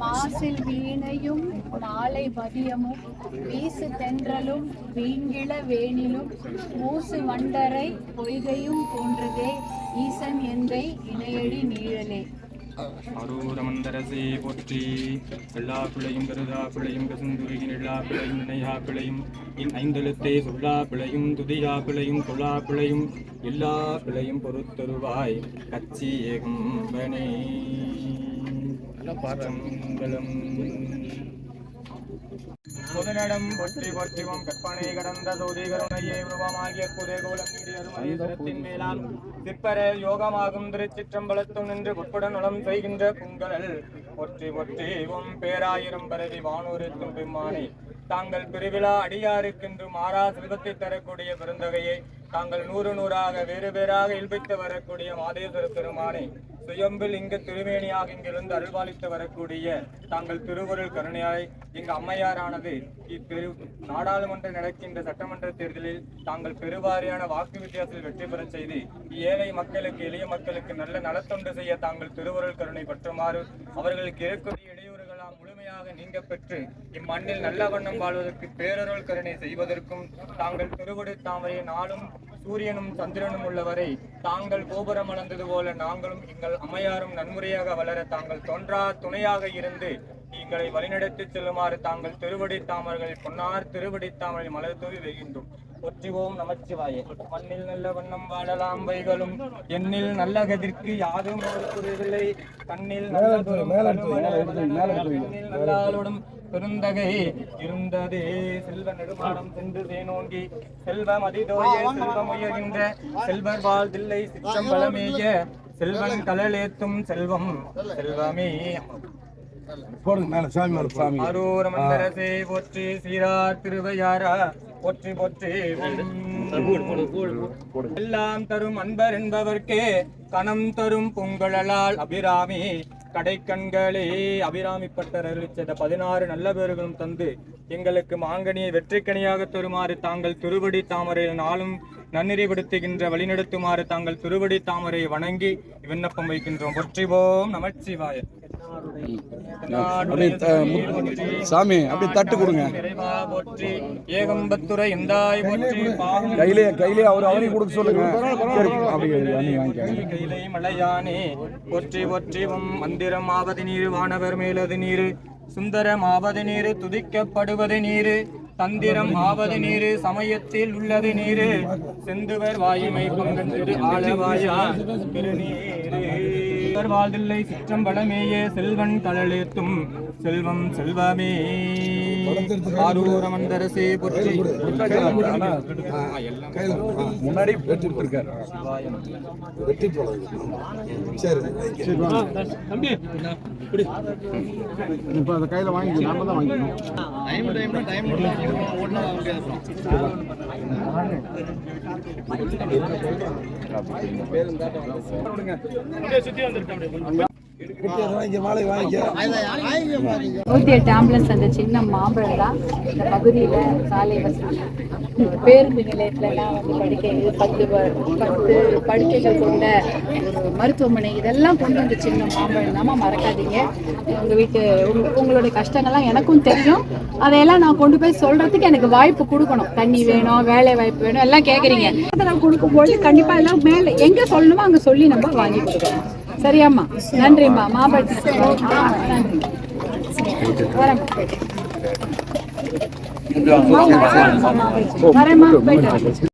மாசில் வீணையும் மாலை மதியமும் வீசு தென்றலும் வீங்கிள வேணிலும் மூசு வண்டரை பொய்கையும் போன்றதே ஈசன் எந்தை இணையடி நீழலே. அரூரமந்தரசே போற்றி எல்லா பிழையும் கருதா பிழையும் கசுந்துருகின் எல்லா பிழையும் நினையா பிழையும் இன் ஐந்தெழுத்தே சொல்லா பிழையும் துதியா பிழையும் தொழா பிழையும் எல்லா பிழையும் பொறுத்தருவாய். கச்சி ஏகம்பனே பொதுநடம் பொற்றி பொற்றிவும் கற்பனை கடந்த சோதி கருணையே உருவமாகிய குதேகோலம் நீடி அருமரத்தின் மேலாம் சிற்பர யோகமாகும் திருச்சிற்றம்பலத்தும் நின்று உட்புடன் நலம் செய்கின்ற புங்கழல் பொற்றி பொற்றிவும் பேராயிரம் பரவி வானூருக்கும் பெம்மானே தாங்கள் பெருவிழா அடியாருக்கென்று மாறா செல்வத்தை தரக்கூடிய பெருந்தகையை தாங்கள் நூறு நூறாக வேறு வேறாக இல்பித்து வரக்கூடிய மாதேஸ்வர பெருமானை சுயம்பில் இங்கு திருமேனியாக இங்கிருந்து அருள்பாலித்து வரக்கூடிய தாங்கள் திருவருள் கருணையாய் இங்கு அம்மையாரானது இப்பெரு நாடாளுமன்ற நடக்கின்ற சட்டமன்ற தேர்தலில் தாங்கள் பெருவாரியான வாக்கு வித்தியாசத்தில் வெற்றி பெறச் செய்து ஏழை மக்களுக்கு எளிய மக்களுக்கு நல்ல நலத்தொண்டு செய்ய தாங்கள் திருவருள் கருணை பற்றுமாறு அவர்களுக்கு இருக்கக்கூடிய எல்லாம் முழுமையாக நீங்க பெற்று இம்மண்ணில் நல்ல வண்ணம் வாழ்வதற்கு பேரருள் கருணை செய்வதற்கும் தாங்கள் திருவடு தாமரை நாளும் சூரியனும் சந்திரனும் உள்ளவரை தாங்கள் கோபுரம் அளந்தது போல நாங்களும் எங்கள் அம்மையாரும் நன்முறையாக வளர தாங்கள் தோன்றா துணையாக இருந்து எங்களை வழிநடத்தி செல்லுமாறு தாங்கள் திருவடி தாமர்கள் பொன்னார் திருவடி தாமரை மலர் தூவி வைகின்றோம். ஒற்றிவோம் நமச்சிவாயே. மண்ணில் நல்ல வண்ணம் வாழலாம் வைகளும். எண்ணில் நல்ல கதிர்க்கு யாதும் ஒரு குறைவில்லை. கண்ணில் நல்லாளுடன் பெருந்தகை இருந்ததே. செல்வ நெடுமாடம் சென்று தேனோங்கி செல்வ மதிதோய செல்வம் உயர்கின்ற செல்வர் வாழ்தில்லை. சிற்றம்பலமேய செல்வன் கலலேத்தும் செல்வம் செல்வமே போடுங்க மேல சாமி மேல சாமி. அரூர மந்தரசே போற்றி சீரா திருவையாரா? போற்றி போற்றி. எல்லாம் தரும் அன்பர் என்பவர்க்கே கணம் தரும் பொங்கலால் அபிராமி. கடைக்கண்களே அபிராமி பட்டர் அருளிச்சத பதினாறு நல்ல பேர்களும் தந்து எங்களுக்கு மாங்கனியை வெற்றிக்கனியாக தருமாறு தாங்கள் திருவடி தாமரையில் நாளும் நன்னெறிப்படுத்துகின்ற வழிநடத்துமாறு தாங்கள் திருவடி தாமரை வணங்கி விண்ணப்பம் வைக்கின்றோம். போற்றிவோம் நமச்சிவாய. அப்படியே த- மு- சாமி அப்படி தட்டு கொடுங்க. ஏகம்பத்துரை இந்தாய் கையிலே கையிலே அவர் அவரையும் கொடுக்க சொல்லுங்க. கையிலே அப்படியே நீங்க மலையானே மந்திரம் ஆவது நீர் வானவர் மேலது நீர் சுந்தரம் ஆவது நீர் துதிக்கப்படுவது நீர் தந்திரம் ஆவது நீரு சமயத்தில் உள்ளது நீர். செந்துவர் வாயுமை பங்கன் திரு ஆளவாயா. பெருநீரு வாழ்தில்லை சிற்றம்பலமேயே செல்வன் கடலேத்தும் செல்வம் செல்வமே. ஆரூரமந்தரசே போற்றி. முன்னாடி வெற்றி இருக்காரு வெற்றி சரி இப்போ அந்த கையில வாங்கி நாம தான் வாங்கிக்கணும் வாங்கி மாலை வாங்கிக்க நூற்றி எட்டு ஆம்புலன்ஸ் அந்த சின்ன மாம்பழம் தான். இந்த பகுதியில் சாலை வசதி. பேருந்து நிலையத்துலலாம் வந்து படுக்கை பத்து பத்து படுக்கைகள் கொண்ட ஒரு மருத்துவமனை இதெல்லாம் கொண்டு வந்த சின்ன மாம்பழம் தாம்மா மறக்காதீங்க. உங்கள் வீட்டு உங்களுடைய கஷ்டங்கள்லாம் எனக்கும் தெரியும். அதையெல்லாம் நான் கொண்டு போய் சொல்கிறதுக்கு எனக்கு வாய்ப்பு கொடுக்கணும். தண்ணி வேணும் வேலை வாய்ப்பு வேணும் எல்லாம் கேட்குறீங்க நான் கொடுக்கும்போது கண்டிப்பாக எல்லாம் மேலே எங்கே சொல்லணுமோ அங்கே சொல்லி நம்ம வாங்கி கொடுக்கணும். சரியாம்மா நன்றிம்மா ஆ, நன்றி வரேம்மா வரேம்மா போயிட்டு.